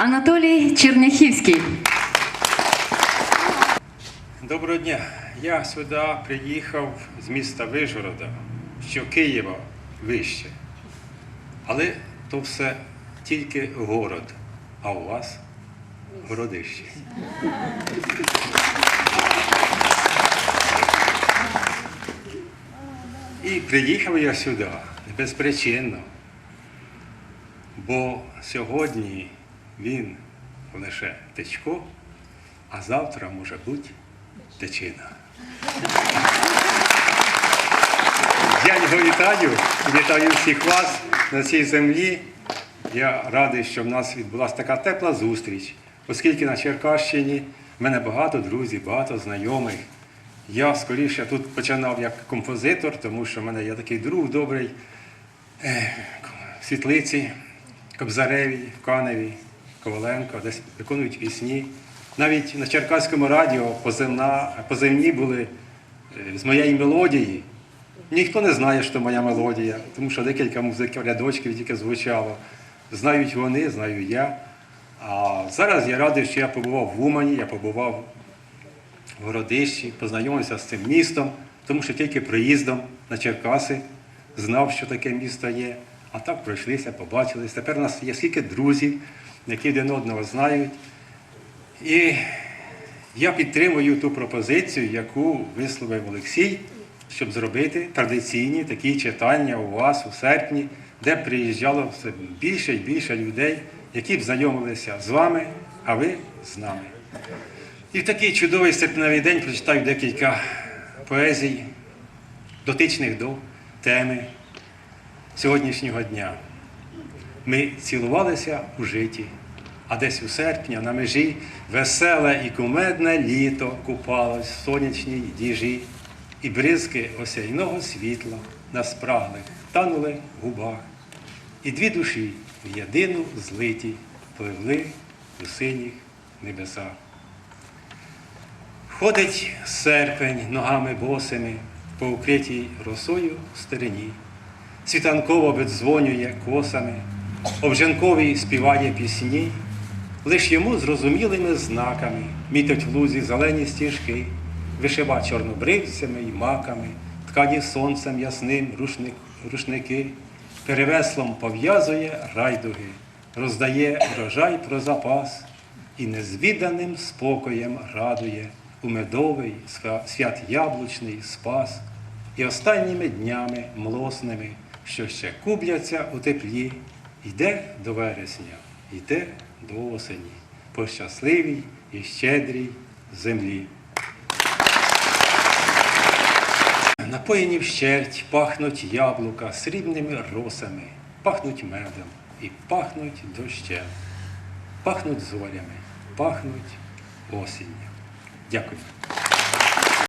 Анатолій Черняхівський. Доброго дня. Я сюди приїхав з міста Вижгорода, що Києва вище. Але то все тільки город, а у вас городище. І приїхав я сюди безпричинно, бо сьогодні він лише течко, а завтра може бути течина. Я його вітаю, вітаю всіх вас на цій землі. Я радий, що в нас відбулася така тепла зустріч, оскільки на Черкащині в мене багато друзів, багато знайомих. Я скоріше тут починав як композитор, тому що в мене є такий друг добрий в Світлиці, Кобзареві, в Каневі, Коваленко, десь виконують пісні. Навіть на Черкаському радіо позивна, позивні були е, з моєї мелодії. Ніхто не знає, що моя мелодія, тому що декілька музиків, рядочків тільки звучало. Знають вони, знаю я. А зараз я радий, що я побував в Умані, я побував в Городищі, познайомився з цим містом, тому що тільки приїздом на Черкаси знав, що таке місто є. А так пройшлися, побачились. Тепер у нас є скільки друзів, які один одного знають. І я підтримую ту пропозицію, яку висловив Олексій, щоб зробити традиційні такі читання у вас у серпні, де приїжджало все більше і більше людей, які б знайомилися з вами, а ви з нами. І в такий чудовий серпневий день прочитаю декілька поезій, дотичних до теми сьогоднішнього дня. Ми цілувалися у житті, а десь у серпня на межі веселе і кумедне літо купалось в сонячній діжі, і бризки осяйного світла на спраглих танули в губах, і дві душі в єдину злиті пливли у синіх небесах. Ходить серпень ногами босими по укритій росою стерені, світанково видзвонює косами, обженковій співає пісні, лиш йому зрозумілими знаками мітять лузі зелені стіжки, вишива чорнобривцями й маками, ткані сонцем ясним рушник, рушники, перевеслом пов'язує райдуги, роздає врожай про запас і незвіданим спокоєм радує у медовий свят яблучний спас, і останніми днями млосними, що ще кубляться у теплі, йде до вересня, йде до осені, по щасливій і щедрій землі. Напоєні вщерть пахнуть яблука срібними росами, пахнуть медом і пахнуть дощем, пахнуть зорями, пахнуть осінню. Дякую.